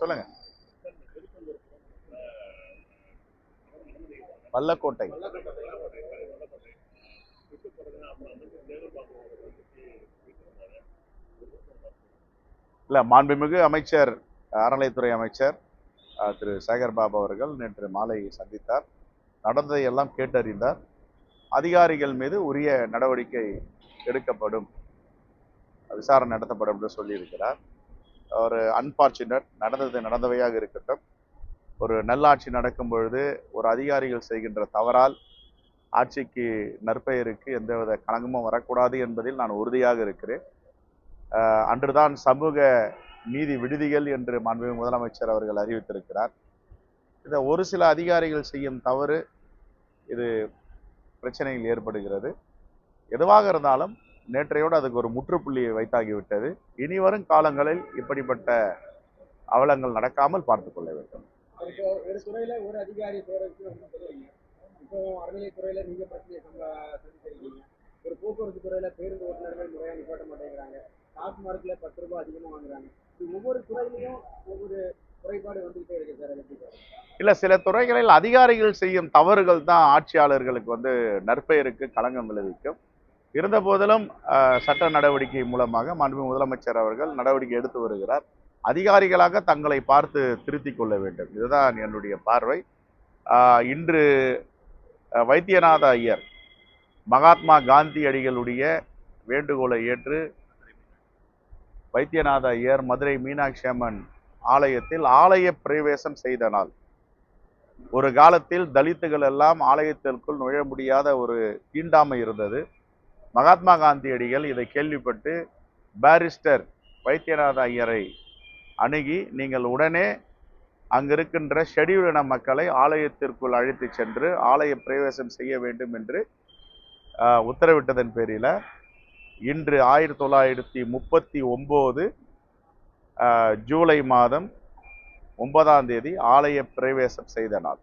சொல்லுங்க. பள்ளக்கோட்டை. இல்ல மாண்புமிகு அமைச்சர் அறநிலைத்துறை அமைச்சர் திரு சேகர் பாபு அவர்கள் நேற்று மாலை சந்தித்தார். நடந்ததை எல்லாம் கேட்டறிந்தார். அதிகாரிகள் மீது உரிய நடவடிக்கை எடுக்கப்படும் விசாரணை நடத்தப்படும் என்று சொல்லியிருக்கிறார். ஒரு அன்பார்ச்சுனேட் நடந்தது நடந்தவையாக இருக்கட்டும். ஒரு நல்லாட்சி நடக்கும் பொழுது ஒரு அதிகாரிகள் செய்கின்ற தவறால் ஆட்சிக்கு நற்பெயருக்கு எந்தவித கலங்கமும் வரக்கூடாது என்பதில் நான் உறுதியாக இருக்கிறேன். அன்றுதான் சமூக நீதி விடுதிகள் என்று மாண்புமிகு முதலமைச்சர் அவர்கள் அறிவித்திருக்கிறார். இந்த ஒரு சில அதிகாரிகள் செய்யும் தவறு இது பிரச்சனையில் ஏற்படுகிறது. எதுவாக இருந்தாலும் நேற்றையோடு அதுக்கு ஒரு முற்றுப்புள்ளியை வைத்தாகிவிட்டது. இனி வரும் காலங்களில் இப்படிப்பட்ட அவலங்கள் நடக்காமல் பார்த்துக் கொள்ள வேண்டும். ஒரு போக்குவரத்து துறையில பேருந்து ஓட்டுநர்கள் நிப்பாட்ட மாட்டேங்கிறாங்க. டாஸ்மார்க்ல பத்து ரூபாய் வாங்குறாங்க. ஒவ்வொரு துறையிலையும் ஒவ்வொரு இல்ல சில துறைகளில் அதிகாரிகள் செய்யும் தவறுகள் தான் ஆட்சியாளர்களுக்கு வந்து நற்பெயருக்கு களங்கம் விளைவிக்கும். இருந்த போதிலும் சட்ட நடவடிக்கை மூலமாக மாண்பு முதலமைச்சர் அவர்கள் நடவடிக்கை எடுத்து வருகிறார். அதிகாரிகளாக தங்களை பார்த்து திருத்தி கொள்ள வேண்டும். இதுதான் என்னுடைய பார்வை. இன்று வைத்தியநாத ஐயர் மகாத்மா காந்தி அடிகளுடைய வேண்டுகோளை ஏற்று வைத்தியநாத ஐயர் மதுரை மீனாட்சி அம்மன் ஆலயத்தில் ஆலய பிரவேசம் செய்த நாள். ஒரு காலத்தில் தலித்துகள் எல்லாம் ஆலயத்திற்குள் நுழைய முடியாத ஒரு தீண்டாமை இருந்தது. மகாத்மா காந்தியடிகள் இதை கேள்விப்பட்டு பாரிஸ்டர் வைத்தியநாத ஐயரை அணுகி நீங்கள் உடனே அங்கிருக்கின்ற ஷெடியூலின மக்களை ஆலயத்திற்குள் அழைத்து சென்று ஆலய பிரவேசம் செய்ய வேண்டும் என்று உத்தரவிட்டதன் பேரில் இன்று ஆயிரத்தி தொள்ளாயிரத்தி முப்பத்தி ஒம்பது ஜூலை மாதம் ஒன்பதாம் தேதி ஆலய பிரவேசம் செய்த நாள்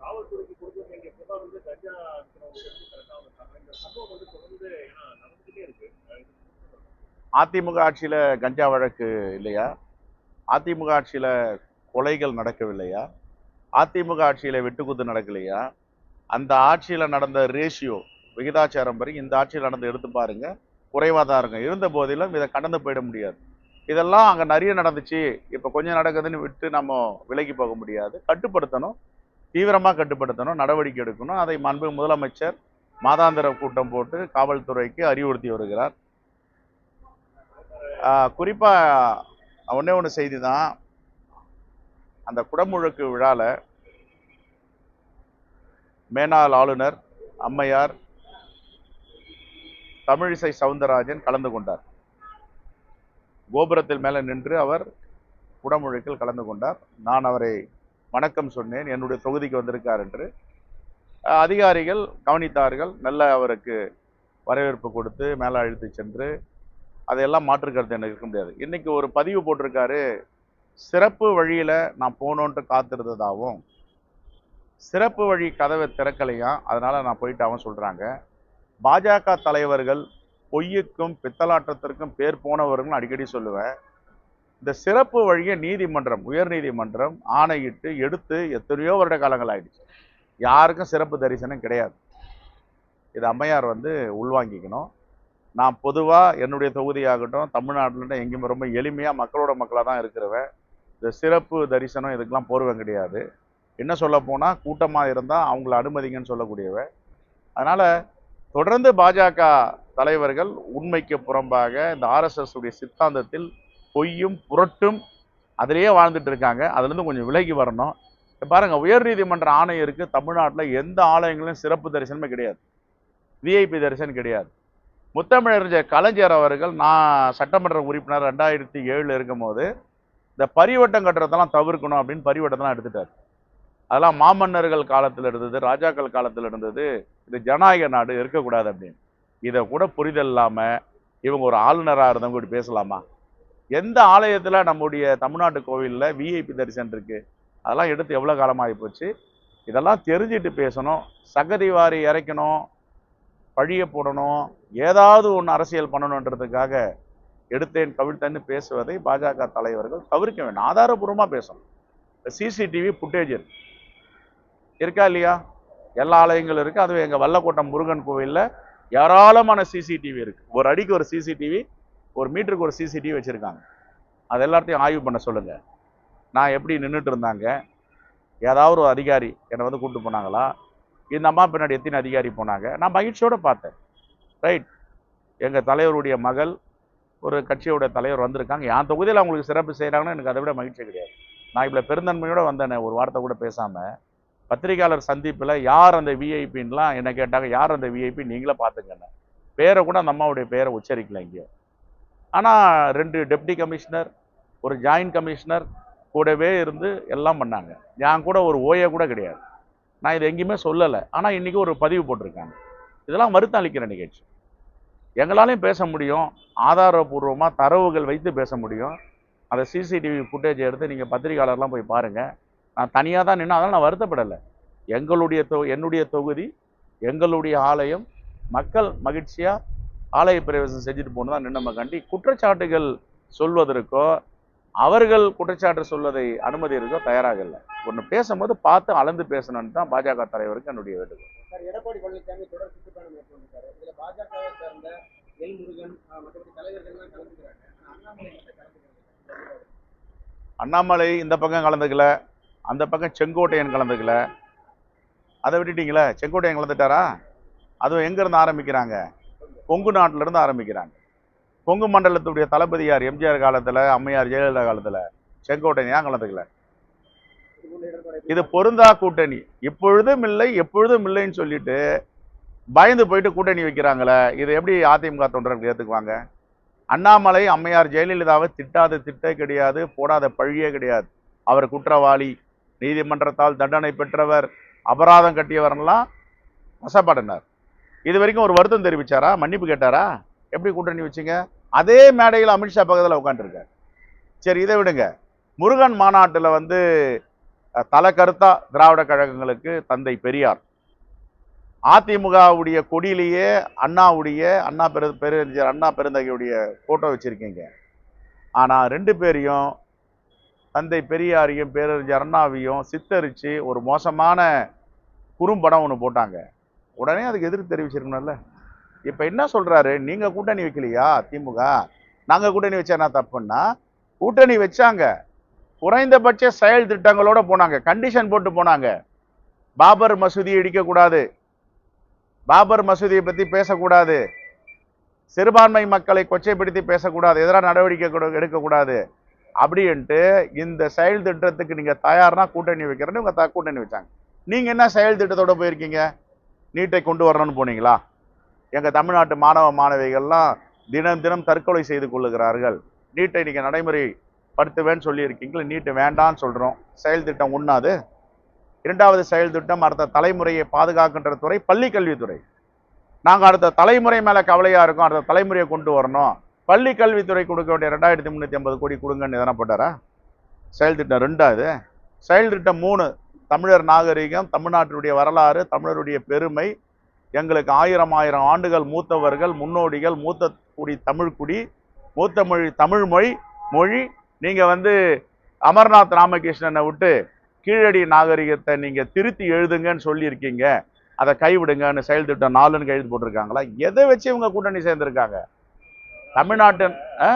காவல்துறைக்கு கொடுக்க வேண்டிய புகார் வந்து கஞ்சா இருக்கிறவங்க எடுத்து கரெக்டாக வந்தாங்க இந்த சம்பவம் வந்து தொடர்ந்து ஏன்னா நடந்துகிட்டே இருக்கு அதிமுக ஆட்சியில் கஞ்சா வழக்கு இல்லையா? அதிமுக ஆட்சியில் கொலைகள் நடக்கவில்லையா? அதிமுக ஆட்சியில் வெட்டுக்குத்து நடக்கலையா? அந்த ஆட்சியில் நடந்த ரேஷியோ விகிதாச்சாரம் படி இந்த ஆட்சியில் நடந்து எடுத்து பாருங்க. குறைவாக தான் இருக்கும். இருந்த போதிலும் இதை கடந்து போயிட முடியாது. இதெல்லாம் அங்கே நிறைய நடந்துச்சு. இப்போ கொஞ்சம் நடக்குதுன்னு விட்டு நம்ம விலகி போக முடியாது. கட்டுப்படுத்தணும். தீவிரமாக கட்டுப்படுத்தணும். நடவடிக்கை எடுக்கணும். அதை மாண்பு முதலமைச்சர் மாதாந்திர கூட்டம் போட்டு காவல்துறைக்கு அறிவுறுத்தி வருகிறார். குறிப்பாக ஒன்றே ஒன்று செய்தி தான் அந்த குடமுழுக்கு விழாவில் மேனாள் ஆளுநர் அம்மையார் தமிழிசை சவுந்தரராஜன் கலந்து கொண்டார். கோபுரத்தில் மேலே நின்று அவர் குடமுழுக்கில் கலந்து கொண்டார். நான் அவரை வணக்கம் சொன்னேன் என்னுடைய தொகுதிக்கு வந்திருக்கார் என்று. அதிகாரிகள் கவனித்தார்கள் நல்ல அவருக்கு வரவேற்பு கொடுத்து மேலே அழைத்து சென்று அதையெல்லாம் மாற்றுக்கிறது எனக்கு இருக்க முடியாது. இன்றைக்கி ஒரு பதிவு போட்டிருக்காரு சிறப்பு வழியில் நான் போகணுன்ட்டு காத்திருந்ததாகவும் சிறப்பு வழி கதவை திறக்கலையாம் அதனால் நான் போயிட்டாவும் சொல்கிறாங்க பாஜக தலைவர்கள் பொய்யுக்கும் பித்தலாட்டத்திற்கும் பேர் போனவர்கள் அடிக்கடி சொல்லுவேன். இந்த சிறப்பு வழியை நீதிமன்றம் உயர் நீதிமன்றம் ஆணையிட்டு எடுத்து எத்தனையோ வருட காலங்கள் ஆயிடுச்சு. யாருக்கும் சிறப்பு தரிசனம் கிடையாது. இது அம்மையார் வந்து உள்வாங்கிக்கணும். நான் பொதுவாக என்னுடைய தொகுதியாகட்டும் தமிழ்நாட்டில் எங்கேயுமே ரொம்ப எளிமையாக மக்களோட மக்களாக தான் இருக்கிறவன். இந்த சிறப்பு தரிசனம் இதுக்கெல்லாம் போர்வம் கிடையாது. என்ன சொல்ல போனால் கூட்டமாக இருந்தால் அவங்கள அனுமதிங்கன்னு சொல்லக்கூடியவன். அதனால் தொடர்ந்து பாஜக தலைவர்கள் உண்மைக்கு புறம்பாக இந்த ஆர்எஸ்எஸ் உடைய சித்தாந்தத்தில் பொய்யும் புரட்டும் அதிலேயே வாழ்ந்துட்டு இருக்காங்க. அதுலேருந்து கொஞ்சம் விலகி வரணும். இப்போ பாருங்கள் உயர்நீதிமன்ற ஆணையம் இருக்கு தமிழ்நாட்டில் எந்த ஆலயங்களிலும் சிறப்பு தரிசனமே கிடையாது. விஐபி தரிசனம் கிடையாது. முத்தமிழறிஞர் கலைஞர் அவர்கள் நான் சட்டமன்ற உறுப்பினர் ரெண்டாயிரத்தி ஏழில் இருக்கும்போது இந்த பரிவட்டம் கட்டுறதெல்லாம் தவிர்க்கணும் அப்படின்னு பரிவட்டத்தெல்லாம் எடுத்துட்டார். அதெல்லாம் மாமன்னர்கள் காலத்தில் இருந்தது ராஜாக்கள் காலத்தில் இருந்தது இது ஜனநாயக நாடு இருக்கக்கூடாது அப்படின்னு. இதை கூட புரிதல் இல்லாமல் இவங்க ஒரு ஆளுநராக இருந்தவங்க இப்படி பேசலாமா? எந்த ஆலயத்தில் நம்முடைய தமிழ்நாட்டு கோவிலில் விஐபி தரிசனம் இருக்குது அதெல்லாம் எடுத்து எவ்வளோ காலமாகி போச்சு? இதெல்லாம் தெரிஞ்சுட்டு பேசணும் சகதி வாரி இறைக்கணும் பழிய போடணும் ஏதாவது ஒன்று அரசியல் பண்ணணுன்றதுக்காக எடுத்தேன் கவிழ்த்தேன்னு பேசுவதை பாஜக தலைவர்கள் தவிர்க்க வேண்டும். ஆதாரபூர்வமாக பேசணும். சிசிடிவி ஃபுட்டேஜ் இருக்கு. இருக்கா இல்லையா? எல்லா ஆலயங்களும் இருக்குது அதுவும் எங்கள் வல்லக்கோட்டம் முருகன் கோவிலில் ஏராளமான சிசிடிவி இருக்குது ஒரு அடிக்கு ஒரு சிசிடிவி ஒரு மீட்டருக்கு ஒரு சிசிடிவி வச்சுருக்காங்க. அது எல்லாத்தையும் ஆய்வு பண்ண சொல்லுங்கள் நான் எப்படி நின்றுட்டு இருந்தாங்க? ஏதாவது ஒரு அதிகாரி என்னை வந்து கூப்பிட்டு போனாங்களா? இந்த அம்மா பின்னாடி எத்தனை அதிகாரி போனாங்க? நான் மகிழ்ச்சியோட பார்த்தேன். ரைட் எங்கள் தலைவருடைய மகள் ஒரு கட்சியோட தலைவர் வந்திருக்காங்க. என் தொகுதியில் அவங்களுக்கு சிறப்பு செய்கிறாங்கன்னா எனக்கு அதை விட மகிழ்ச்சி கிடையாது. நான் இவ்வளோ பெருந்தன்மையோடு வந்தேனே ஒரு வார்த்தை கூட பேசாமல் பத்திரிகையாளர் சந்திப்பில் யார் அந்த விஐபின்லாம் என்ன கேட்டாங்க? யார் அந்த விஐபி நீங்களே பார்த்துங்கண்ணே பேரை கூட அந்த அம்மாவுடைய பேரை உச்சரிக்கல இங்கே. ஆனால் ரெண்டு டெப்டி கமிஷனர் ஒரு ஜாயின்ட் கமிஷனர் கூடவே இருந்து எல்லாம் பண்ணாங்க. நான் கூட ஒரு ஓய கூட கிடையாது. நான் இதை எங்கேயுமே சொல்லலை. ஆனால் இன்றைக்கி ஒரு பதிவு போட்டிருக்காங்க. இதெல்லாம் வருத்தம் அளிக்கிற நிகழ்ச்சி. எங்களாலையும் பேச முடியும். ஆதாரபூர்வமாக தரவுகள் வைத்து பேச முடியும். அதை சிசிடிவி ஃபுட்டேஜ் எடுத்து நீங்கள் பத்திரிகையாளர்லாம் போய் பாருங்கள் நான் தனியாக தான் நின்று அதனால் நான் வருத்தப்படலை. எங்களுடைய தொ என்னுடைய தொகுதி எங்களுடைய ஆலயம் மக்கள் மகிழ்ச்சியாக ஆலய பிரவேசம் செஞ்சுட்டு போகணும் தான் நின்று கண்டி குற்றச்சாட்டுகள் சொல்வதற்கோ அவர்கள் குற்றச்சாட்டு சொல்வதை அனுமதி இருக்கோ தயாராக இல்லை. ஒன்று பேசும்போது பார்த்து அளந்து பேசணும்னு தான் பாஜக தலைவருக்கு என்னுடைய வேண்டுகோள். எடப்பாடி பழனிசாமி தொடர் சுற்றுப்பயணம் மேற்கொண்டிருக்காரு. இதுல பாஜகவை சேர்ந்த எல் முருகன் மற்றபடி தலைவர்கள்லாம் கலந்துக்கிறாங்க. அண்ணாமலை இந்த பக்கம் கலந்துக்கல அந்த பக்கம் செங்கோட்டையன் கலந்துக்கல. அதை விட்டுட்டீங்களே செங்கோட்டையன் கலந்துட்டாரா? அதுவும் எங்கேருந்து ஆரம்பிக்கிறாங்க? கொங்கு நாட்டிலேருந்து ஆரம்பிக்கிறாங்க. கொங்கு மண்டலத்துடைய தளபதியார் எம்ஜிஆர் காலத்தில் அம்மையார் ஜெயலலிதா காலத்தில்? செங்கோட்டையன் கலந்துக்கல இது இது பொருந்தா கூட்டணி. இப்பொழுதும் இல்லை எப்பொழுதும் இல்லைன்னு சொல்லிட்டு பயந்து போயிட்டு கூட்டணி வைக்கிறாங்களே இது எப்படி அதிமுக தொண்டர்கள் ஏற்றுக்குவாங்க அண்ணாமலை அம்மையார் ஜெயலலிதாவை திட்டாத திட்டே கிடையாது போடாத பழியே கிடையாது. அவர் குற்றவாளி நீதிமன்றத்தால் தண்டனை பெற்றவர் அபராதம் கட்டியவரெல்லாம் வசப்படினார் இது வரைக்கும் ஒரு வருத்தம் தெரிவிச்சாரா? மன்னிப்பு கேட்டாரா? எப்படி கூட்டணி வச்சீங்க? அதே மேடையில் அமித்ஷா பக்கத்தில் உட்காந்துருக்கார் சரி இதை விடுங்க. முருகன் மாநாட்டில் வந்து அஹ், கருத்தா திராவிட கழகங்களுக்கு தந்தை பெரியார். அதிமுகவுடைய கொடியிலேயே அண்ணாவுடைய அண்ணா பெரு பெருஞ்சர் அண்ணா பெருந்தகையுடைய ஃபோட்டோ வச்சுருக்கீங்க. ஆனால் ரெண்டு பேரையும் தந்தை பெரியாரையும் பேரறிஞர் அண்ணாவையும் சித்தரித்து ஒரு மோசமான குறும்படம் ஒன்று போட்டாங்க. உடனே அதுக்கு எதிர்ப்பு தெரிவிச்சிருக்கணும்ல. இப்போ என்ன சொல்கிறாரு நீங்கள் கூட்டணி வைக்கலையா திமுக? நாங்கள் கூட்டணி வச்சா என்ன தப்புன்னா கூட்டணி வச்சாங்க. குறைந்தபட்ச செயல் திட்டங்களோட போனாங்க. கண்டிஷன் போட்டு போனாங்க. பாபர் மசூதியை இடிக்கக்கூடாது. பாபர் மசூதியை பற்றி பேசக்கூடாது. சிறுபான்மை மக்களை கொச்சைப்படுத்தி பேசக்கூடாது. எதிராக நடவடிக்கை எடுக்கக்கூடாது. அப்படின்ட்டு இந்த செயல் திட்டத்துக்கு நீங்கள் தயார்னா கூட்டணி வைக்கிறேன்னு இவங்க த- கூட்டணி வச்சாங்க. நீங்கள் என்ன செயல் திட்டத்தோட போயிருக்கீங்க? நீட்டை கொண்டு வரணும்னு போனீங்களா? எங்கள் தமிழ்நாட்டு மாணவ மாணவிகள்லாம் தினம் தினம் தற்கொலை செய்து கொள்ளுகிறார்கள். நீட்டை நீங்கள் நடைமுறைப்படுத்துவேன்னு சொல்லியிருக்கீங்களே நீட்டு வேண்டான்னு சொல்கிறோம் செயல் திட்டம் உண்ணாது இரண்டாவது செயல் திட்டம் அடுத்த தலைமுறையை பாதுகாக்கின்ற துறை பள்ளி கல்வித்துறை நாங்கள் அடுத்த தலைமுறை மேலே கவலையாக இருக்கோம் அடுத்த தலைமுறையை கொண்டு வரணும். பள்ளி கல்வித்துறை கொடுக்க வேண்டிய ரெண்டாயிரத்தி முந்நூற்றி ஐம்பது கோடி கொடுங்கன்னு எதனா போட்டாரா? செயல் திட்டம் ரெண்டாவது. செயல் திட்டம் மூணு. தமிழர் நாகரிகம் தமிழ்நாட்டினுடைய வரலாறு தமிழருடைய பெருமை எங்களுக்கு ஆயிரம் ஆயிரம் ஆண்டுகள் மூத்தவர்கள் முன்னோடிகள் மூத்த குடி தமிழ் குடி மூத்த மொழி தமிழ் மொழி மொழி. நீங்கள் வந்து அமர்நாத் ராமகிருஷ்ணனை விட்டு கீழடி நாகரிகத்தை நீங்கள் திருத்தி எழுதுங்கன்னு சொல்லியிருக்கீங்க. அதை கைவிடுங்கன்னு செயல் திட்டம் நாலுன்னு கைது போட்டிருக்காங்களா? எதை வச்சு இவங்க கூட்டணி சேர்ந்துருக்காங்க? தமிழ்நாட்டின் ஆ?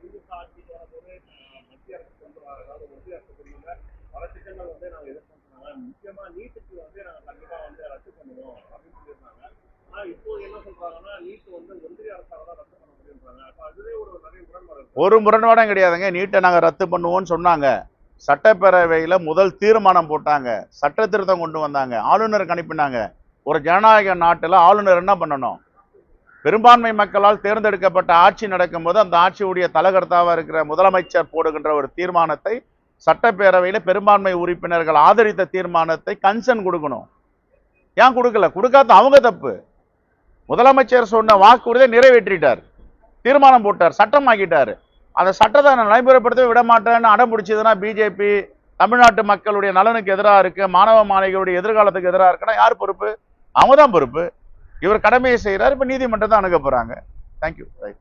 திமுக ஆட்சிக்கு வரும்போது அஹ், மத்திய அரசு கொண்டு வர அதாவது ஒன்றிய அரசு கொண்டு வந்த பல திட்டங்கள் வந்து நாங்க எதிர்ப்பு சொன்னாங்க முக்கியமா நீட்டுக்கு வந்து நாங்க கண்டிப்பா வந்து ரத்து பண்ணுவோம் அப்படின்னு சொல்லியிருந்தாங்க ஆனா இப்போ என்ன சொல்றாங்கன்னா நீட் வந்து ஒன்றிய அரசால தான் ரத்து பண்ண முடியுன்றாங்க அப்ப அதுவே ஒரு நிறைய முரண்பாடு இருக்கு ஒரு முரண்பாடும் கிடையாதுங்க. நீட்டை நாங்கள் ரத்து பண்ணுவோம்னு சொன்னாங்க. சட்டப்பேரவையில் முதல் தீர்மானம் போட்டாங்க. சட்ட திருத்தம் கொண்டு வந்தாங்க. ஆளுநருக்கு அனுப்பினாங்க. ஒரு ஜனநாயக நாட்டில் ஆளுநர் என்ன பண்ணணும்? பெரும்பான்மை மக்களால் தேர்ந்தெடுக்கப்பட்ட ஆட்சி நடக்கும்போது அந்த ஆட்சியுடைய தலைகர்த்தாவாக இருக்கிற முதலமைச்சர் போடுகின்ற ஒரு தீர்மானத்தை சட்டப்பேரவையில் பெரும்பான்மை உறுப்பினர்கள் ஆதரித்த தீர்மானத்தை கன்சன் கொடுக்கணும். ஏன் கொடுக்கல? கொடுக்காத அவங்க தப்பு. முதலமைச்சர் சொன்ன வாக்குறுதியை நிறைவேற்றிட்டார். தீர்மானம் போட்டார். சட்டம் ஆக்கிட்டார் அந்த சட்டத்தை நான் நடைமுறைப்படுத்த விட மாட்டேன்னு அடம் பிடிச்சதுன்னா பிஜேபி தமிழ்நாட்டு மக்களுடைய நலனுக்கு எதிராக இருக்கு மாணவ மாணவிகளுடைய எதிர்காலத்துக்கு எதிராக இருக்குன்னா யார் பொறுப்பு? அவங்க தான் பொறுப்பு. இவர் கடமையை செய்கிறார் இப்போ நீதிமன்றம் தான் அணுக போகிறாங்க தேங்க்யூ ரைட்